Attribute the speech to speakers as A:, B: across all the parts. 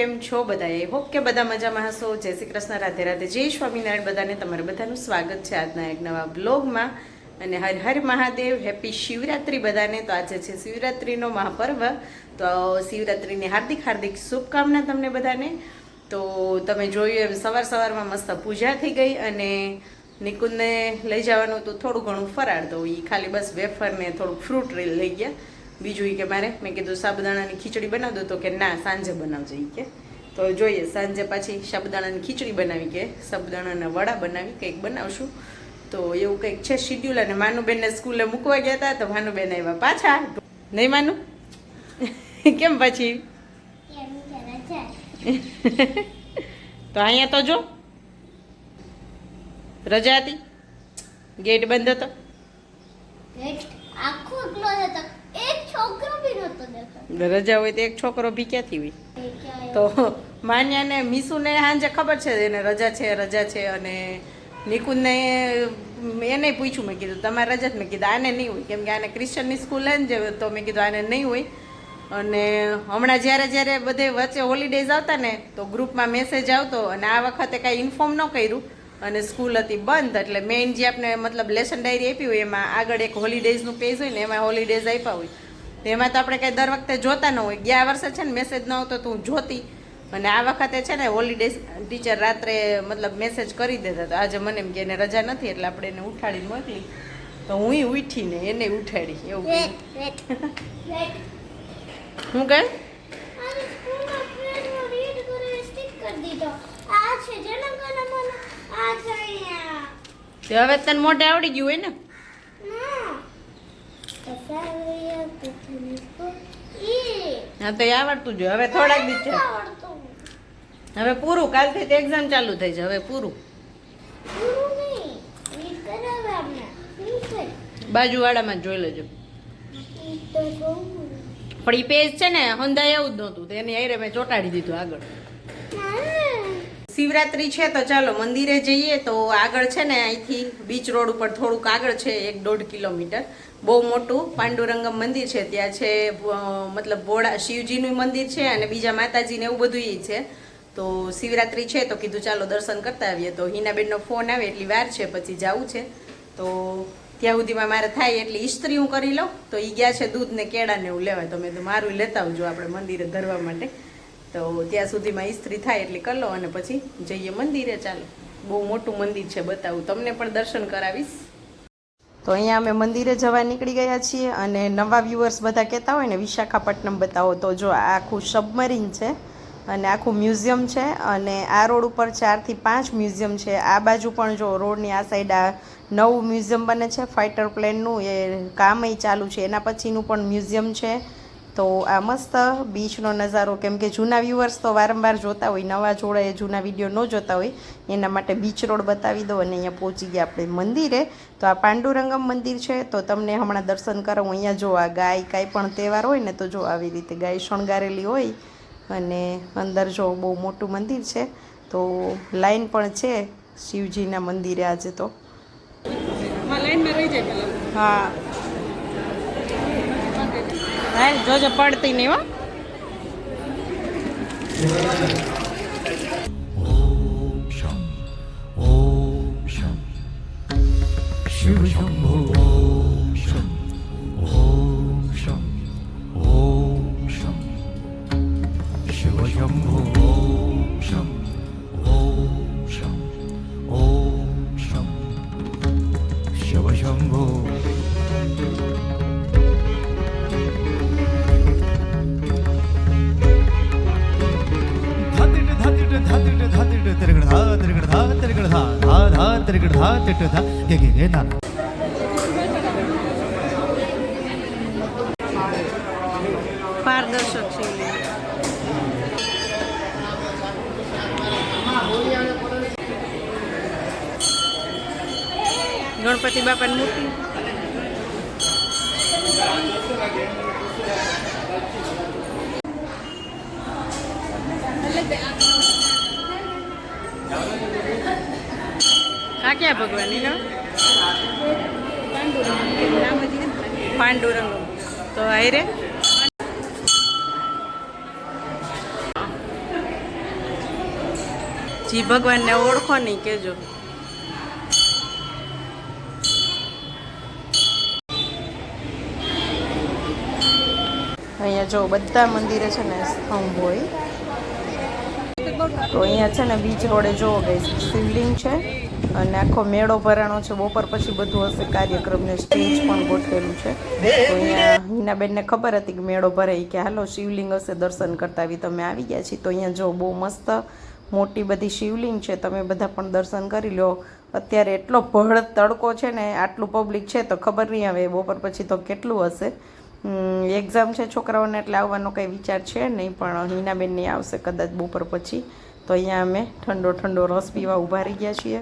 A: કેમ છો બધા આઈ હોપ કે બધા મજામાં હશો. જય શ્રી કૃષ્ણ, રાધે રાધે. જય સ્વામિનારાયણ. બધાને તમારે બધાનું સ્વાગત છે આજના એક નવા બ્લોગમાં અને હર હર મહાદેવ, હેપી શિવરાત્રી બધાને. તો આજે છે શિવરાત્રીનો મહાપર્વ. તો શિવરાત્રીની હાર્દિક હાર્દિક શુભકામના તમને બધાને. તો તમે જોયું એમ સવાર સવારમાં મસ્ત પૂજા થઈ ગઈ અને નિકુંજને લઈ જવાનું તો થોડું ઘણું ફરાળ તો એ ખાલી બસ વેફરને થોડુંક ફ્રૂટ લઈ ગયા. બીજું એ કે મારે, મેં કીધું સાબુદાણાની ખીચડી બનાવ દો તો કે ના, સાંજે બનાવજો એ કે. તો જોઈએ, સાંજે પાછી સાબુદાણાની ખીચડી બનાવી કે, સાબુદાણાના વડા બનાવી કંઈક બનાવશું. તો એવું કંઈક છે શિડ્યુલ અને માનુબેનને સ્કૂલે મૂકવા ગયા હતા, તો માનુબેન આવ્યા પાછા. નહીં માનું? કેમ પછી? તો અહીંયા તો જો. રજા હતી? ગેટ બંધ હતો?
B: આખો ક્લોઝ હતો.
A: રજા હોય તો એક છોકરો ભી ક્યાંથી હોય? તો માન્યાને મીસુને હાંજે ખબર છે એને રજા છે રજા છે અને નિકુંજને એને પૂછ્યું મેં કીધું તમારે રજા જ મેં કીધું આને નહીં હોય. કેમ કે આને ક્રિશ્ચનની સ્કૂલ ને જે તો મેં કીધું આને નહીં હોય. અને હમણાં જ્યારે જ્યારે બધે વચ્ચે હોલિડેઝ આવતા ને તો ગ્રુપમાં મેસેજ આવતો અને આ વખતે કાંઈ ઇન્ફોર્મ ન કર્યું. અને સ્કૂલ હતી બંધ એટલે મેઇન જે આપણે મતલબ લેસન ડાયરી આપી હોય એમાં આગળ એક હોલિડેઝનું પેજ હોય ને એમાં હોલિડેઝ આપ્યા હોય. એમાં તો આપણે કંઈ દર વખતે જોતા ન હોય. ગયા વર્ષે છે ને મેસેજ ન આવતો તો હું જોતી. અને આ વખતે છે ને હોલીડે ટીચર રાત્રે મતલબ મેસેજ કરી દેતા તો આજે મને એમ કે એને રજા નથી એટલે આપણે એને ઉઠાડીને મોકલી. તો હું ઉઠીને એને ઉઠાડી. એવું હું કહે? હવે તને મોઢે આવડી ગયું હોય ને? હા, તો આવડતું જોઈએ હવે થોડાક દિવસ છે. હવે પૂરું, કાલથી તો એક્ઝામ ચાલુ થઈ છે હવે પૂરું. બાજુવાળામાં જ જોઈ લેજો. પણ એ પેજ છે ને હંધાય એવું જ નહોતું. તો એની આઈરે મેં ચોંટાડી દીધું આગળ. શિવરાત્રી છે તો ચાલો મંદિરે જઈએ તો આગળ છે ને અહીંથી બીચ રોડ ઉપર થોડુંક આગળ છે, એક દોઢ કિલોમીટર. બહુ મોટું પાંડુરંગમ મંદિર છે, ત્યાં છે મતલબ ભોળા શિવજીનું મંદિર છે અને બીજા માતાજીને એવું બધું એ છે. તો શિવરાત્રી છે તો કીધું ચાલો દર્શન કરતા આવીએ. તો હિનાબેનનો ફોન આવે, એટલી વાર છે, પછી જવું છે. તો ત્યાં સુધીમાં મારે થાય એટલે ઇસ્ત્રી હું કરી લઉં. તો એ ગયા છે દૂધ ને કેળા ને એવું લેવાય. તો મેં તો મારું લેતા આવજો આપણે મંદિરે ધરવા માટે. તો ત્યાં સુધીમાં ઇસ્ત્રી થાય એટલે કરી લો અને પછી જઈએ મંદિરે ચાલો. બહુ મોટું મંદિર છે બતાવું. તમને પણ દર્શન કરાવીશ. તો અહીંયા અમે મંદિરે જવા નીકળી ગયા છીએ અને નવા વ્યુઅર્સ બધા કહેતા હોય ને, વિશાખાપટ્ટનમ બતાવો તો જો આખું સબમરીન છે અને આખું મ્યુઝિયમ છે અને આ રોડ ઉપર ચારથી પાંચ મ્યુઝિયમ છે. આ બાજુ પણ જો રોડની આ સાઈડ આ નવું મ્યુઝિયમ બને છે ફાઇટર પ્લેનનું એ કામય ચાલુ છે. એના પછીનું પણ મ્યુઝિયમ છે. તો આ મસ્ત બીચનો નજારો કેમ કે જૂના વ્યૂવર્સ તો વારંવાર જોતા હોય નવા જોડાએ જૂના વીડિયો ન જોતા હોય એના માટે બીચ રોડ બતાવી દો અને અહીંયા પહોંચી ગયા આપણે મંદિરે. તો આ પાંડુરંગમ મંદિર છે તો તમને હમણાં દર્શન કરાવું. અહીંયા જો આ ગાય કાંઈ પણ તહેવાર હોય ને તો જો આવી રીતે ગાય શણગારેલી હોય અને અંદર જો બહુ મોટું મંદિર છે તો લાઈન પણ છે શિવજીના મંદિરે આજે તો. હા. હાલ જોજો પડતી નહીં હો.
C: ઓમ શમ ઓમ શમ. શિવ શંભુ ತಿರುಗಿಡ ಧಾ ತಿಟ್ಟು ಧಾ ಹೇಗೆ ಹೇಗೆ ನಾನು.
A: પારદર્શક છે ગણપતિ બાપાની મૂર્તિ એટલે આ ક્યાં ભગવાનની પાંડુરંગ. તો આયરે જી ભગવાનને ઓળખો નહીં કેજો અહીંયા જો બધા મંદિરે છે ને સ્તંભ હોય. તો અહીંયા છે ને બીચ રોડે જોવો ગઈ શિવલિંગ છે અને આખો મેળો ભરાણો છે. બપોર પછી બધું હશે. કાર્યક્રમને સ્ટેજ પણ ગોઠવેલું છે. તો અહીંયા હિનાબેનને ખબર હતી કે મેળો ભરાય કે હાલો શિવલિંગ હશે, દર્શન કરતા આવી તમે આવી ગયા છીએ. તો અહીંયા જો બહુ મસ્ત મોટી બધી શિવલિંગ છે. તમે બધા પણ દર્શન કરી લો. અત્યારે એટલો ભળ તડકો છે ને, આટલું પબ્લિક છે તો ખબર નહીં આવે બપોર પછી તો કેટલું હશે. એક્ઝામ છે છોકરાઓને એટલે આવવાનો કંઈ વિચાર છે નહીં, પણ હિનાબેન નહીં આવશે કદાચ બપોર પછી. તો અહીંયા અમે ઠંડો ઠંડો રસ પીવા ઊભા રહી ગયા છીએ.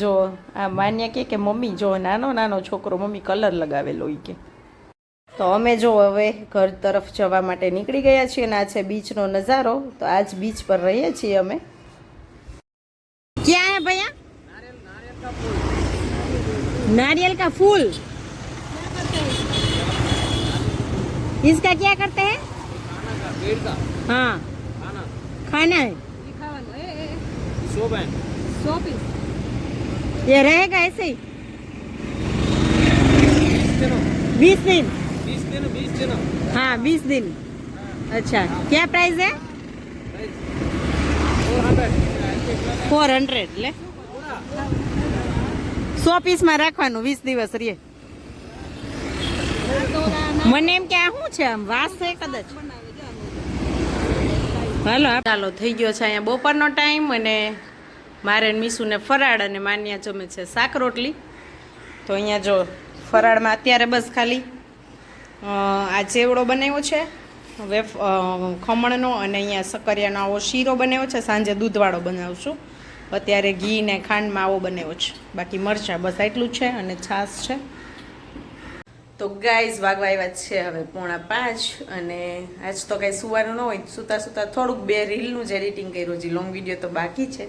A: જો, આ માન્ય કે મમ્મી, જો નાનો નાનો છોકરો મમ્મી કલર લગાવેલો ઈ કે. તો અમે જો હવે ઘર તરફ જવા માટે નીકળી ગયા છીએ અને આ છે બીચનો નજારો તો આજ બીચ પર રહીએ છીએ અમે ક્યાં હે ભૈયા नारियल का फूल इसका क्या करते हैं हाँ खाना है ये रहेगा ऐसे ही बीस दिन हाँ बीस दिन अच्छा क्या प्राइस है ફોર હંડ્રેડ લે સો પીસમાં રાખવાનું વીસ દિવસ રે મને એમ કે આ શું છે આમ વાસ છે કદાચ હાલો ચાલો થઈ ગયો છે અહીંયા બપોરનો ટાઈમ અને મારે ને મીસુને ફરાળ અને માન્યા જમે છે શાક રોટલી તો અહીંયા જો ફરાળમાં અત્યારે બસ ખાલી અ, આ ચેવડો બનાવ્યો છે? વેફ ખમણનો અને અહીંયા સકરિયાનો આવો શીરો બનાવ્યો છે. સાંજે દૂધવાળો બનાવશું. અત્યારે ઘી ને ખાંડમાં આવો બનાવ્યો છે. બાકી મરચાં બસ એટલું છે અને છાશ છે. તો ગાઈઝ, વાગવા આવ્યા છે હવે પોણા પાંચ અને આજ તો કાંઈ સુવાનું ન હોય. સુતા સુતા થોડુંક બે રીલનું જ એડિટિંગ કર્યું છે. લોંગ વીડિયો તો બાકી છે.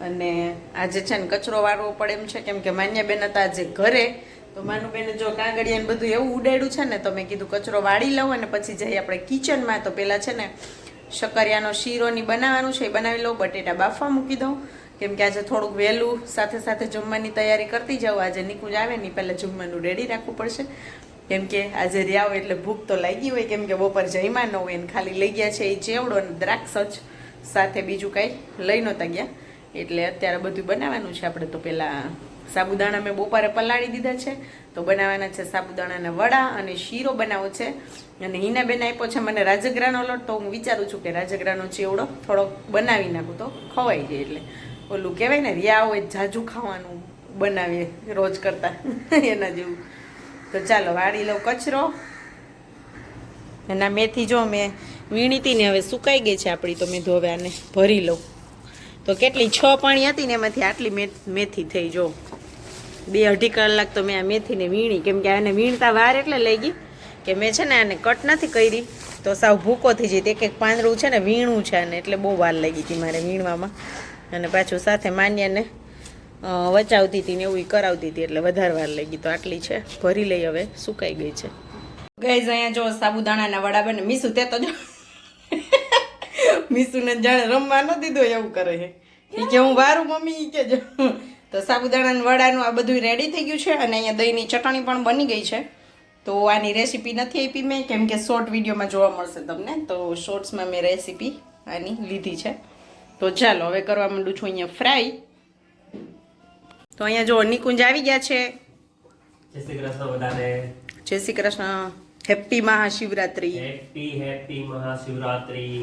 A: અને આજે છે ને કચરો વાળવો પડે એમ છે. કેમ કે માન્યાબેન હતા આજે ઘરે. તો માનુબેન જો કાંગડિયાને બધું એવું ઉડાડ્યું છે ને, તો મેં કીધું કચરો વાળી લઉં અને પછી જઈએ આપણે કિચનમાં. તો પહેલાં છે ને શકરિયાનો શીરોની બનાવવાનું છે, એ બનાવી લઉં, બટેટા બાફવા મૂકી દઉં. કેમ કે આજે થોડુંક વહેલું, સાથે સાથે જમવાની તૈયારી કરતી જાઉં. આજે નિકુંજ આવે ને પહેલાં જમવાનું રેડી રાખવું પડશે. કેમ કે આજે રહ્યા હોય એટલે ભૂખ તો લાગી હોય. કેમ કે બપોર જઈમાં ન હોય ને, ખાલી લઈ ગયા છે એ ચેવડો અને દ્રાક્ષ જ. સાથે બીજું કાંઈ લઈ નહોતા ગયા. એટલે અત્યારે બધું બનાવવાનું છે. આપણે તો પહેલાં સાબુદાણા મેં બપોરે પલાળી દીધા છે. તો બનાવવાના છે સાબુદાણાના વડા અને શીરો બનાવો છે. અને હિનાબેન આપ્યો છે મને રાજગરાનો લોટ, તો હું વિચારું છું કે રાજગરાનો ચેવડો થોડોક બનાવી નાખું તો ખવાઈ જાય એટલે. ઓલું કહેવાય ને, રિયા હોય જાજુ ખાવાનું બનાવીએ રોજ કરતાં. એના જેવું. તો ચાલો વાળી લો કચરો. એના મેથી જો મેં વીણી હતી ને હવે સુકાઈ ગઈ છે આપણી, તો મેં ધોવે આને ભરી લઉં. તો કેટલી, છ પાણી હતી ને એમાંથી આટલી મેથી થઈ, જો. બે અઢી કલાક તો મેં આ મેથીને વીણી. કેમ કે આને વીણતા વાર એટલે લઈ ગઈ. કે મેં છે ને આને કટ નથી કરી. તો સાવ ભૂકો થઈ જાય એક એક પાંદડું છે ને વીણું છે આને એટલે બહુ વાર લાગી હતી મારે વીણવામાં. અને પાછું સાથે માન્યાને વચાવતી હતી ને એવું કરાવતી હતી એટલે વધારે વાર લાગી. તો આટલી છે. ભરી લઈ હવે. સુકાઈ ગઈ છે. ગઈઝ અહીંયા જો સાબુદાણાના વડા બને. મીસુ તે તો જો મીસુને જાણે રમવા ન દીધો એવું કરે છે. કે હું વારું મમ્મી કે જો. તો સાબુદાણાના વડાનું આ બધું રેડી થઈ ગયું છે અને અહીંયા દહીંની ચટણી પણ બની ગઈ છે. તો આની રેસીપી નથી આપી મેં કેમ કે શોર્ટ વિડીયોમાં જોવા મળશે તમને. તો શોર્ટ્સમાં મેં રેસીપી આની લીધી છે. તો ચાલો હવે કરવા માંડું છું અહીંયા ફ્રાય તો અહીંયા જો નિકુંજ આવી ગયા છે.
D: જય શ્રી કૃષ્ણ બધાને.
A: જય Shri Krishna. Happy Mahashivratri.
D: Happy happy Mahashivratri.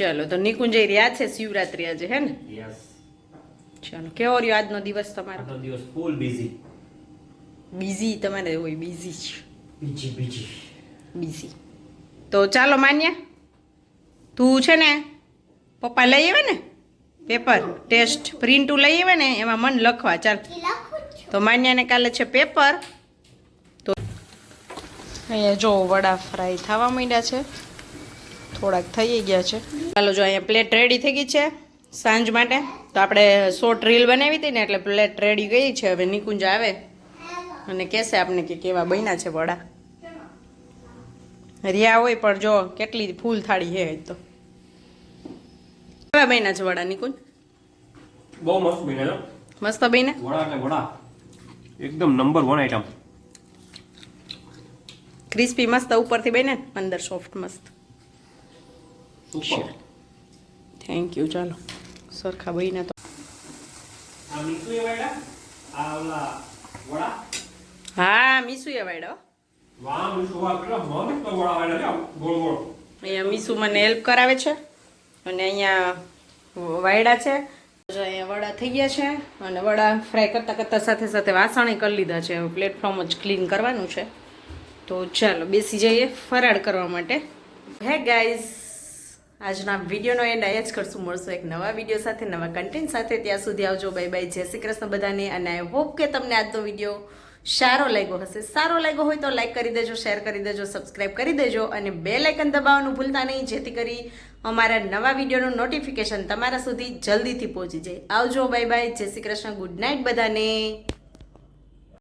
A: ચાલો તો નિકુંજ રહ્યા છે શિવરાત્રી આજે હે ને?
D: યસ
A: ચાલો કેવો રહ્યો આજનો દિવસ તમારો?
D: આજનો દિવસ ફૂલ બિઝી
A: બિઝી તમારે હોય બિઝી જ.
D: બીજી બીજી
A: બિઝી તો ચાલો માન્યા તું છે ને પપ્પા લઈ આવે ને? પેપર ટેસ્ટ પ્રિન્ટું લઈ આવે ને એમાં મન લખવા ચાલ. તો માન્યાને કાલે છે પેપર તો અહીંયા જો વડા ફ્રાય થવા માંડ્યા છે. થોડાક થઈ ગયા છે. ચાલો જો અહીંયા પ્લેટ રેડી થઈ ગઈ છે. સાંજ માટે. તો આપણે શોર્ટ રીલ બનાવી હતી ને એટલે પ્લેટ રેડી ગઈ છે. હવે નિકુંજ આવે અને કહેશે આપણે કે કેવા બન્યા છે વડા. રિયા હોય પણ જો કેટલી ફૂલ થાળી છે તો. કેવા બન્યા છે વડા નિકુંજ?
D: બહુ મસ્ત બન્યા
A: મસ્ત બન્યા?
D: વડા એટલે વડા. એકદમ નંબર વન આઈટમ
A: ક્રિસ્પી મસ્ત ઉપરથી બન્યા અંદર સોફ્ટ મસ્ત. થેન્ક યુ ચાલો. સરખા બન્યા તો. હા મીસુ એ વાયડો. અહીંયા મીસુ મને હેલ્પ કરાવે છે. અને અહીંયા વાયડા છે. અહીંયા વડા થઈ ગયા છે. અને વડા ફ્રાય કરતાં કરતાં સાથે સાથે વાસણે કરી લીધા છે. પ્લેટફોર્મ જ ક્લીન કરવાનું છે. તો ચાલો બેસી જઈએ ફરાળ કરવા માટે. હે ગાઈઝ આજના વિડીયોનો એન્ડ અહીંયા જ કરશું. મળશું એક નવા વીડિયો સાથે, નવા કન્ટેન્ટ સાથે. ત્યાં સુધી આવજો. બાય બાય જય શ્રી કૃષ્ણ બધાને. અને આઈ હોપ કે તમને આજનો વીડિયો સારો લાગ્યો હશે. સારો લાગ્યો હોય તો લાઈક કરી દેજો શેર કરી દેજો સબસ્ક્રાઈબ કરી દેજો અને બે લાઇકન દબાવવાનું ભૂલતા નહીં, જેથી કરી અમારા નવા વિડીયોનું નોટિફિકેશન તમારા સુધી જલ્દીથી પહોંચી જાય. આવજો. બાય બાય જય શ્રી કૃષ્ણ. ગુડ નાઇટ બધાને.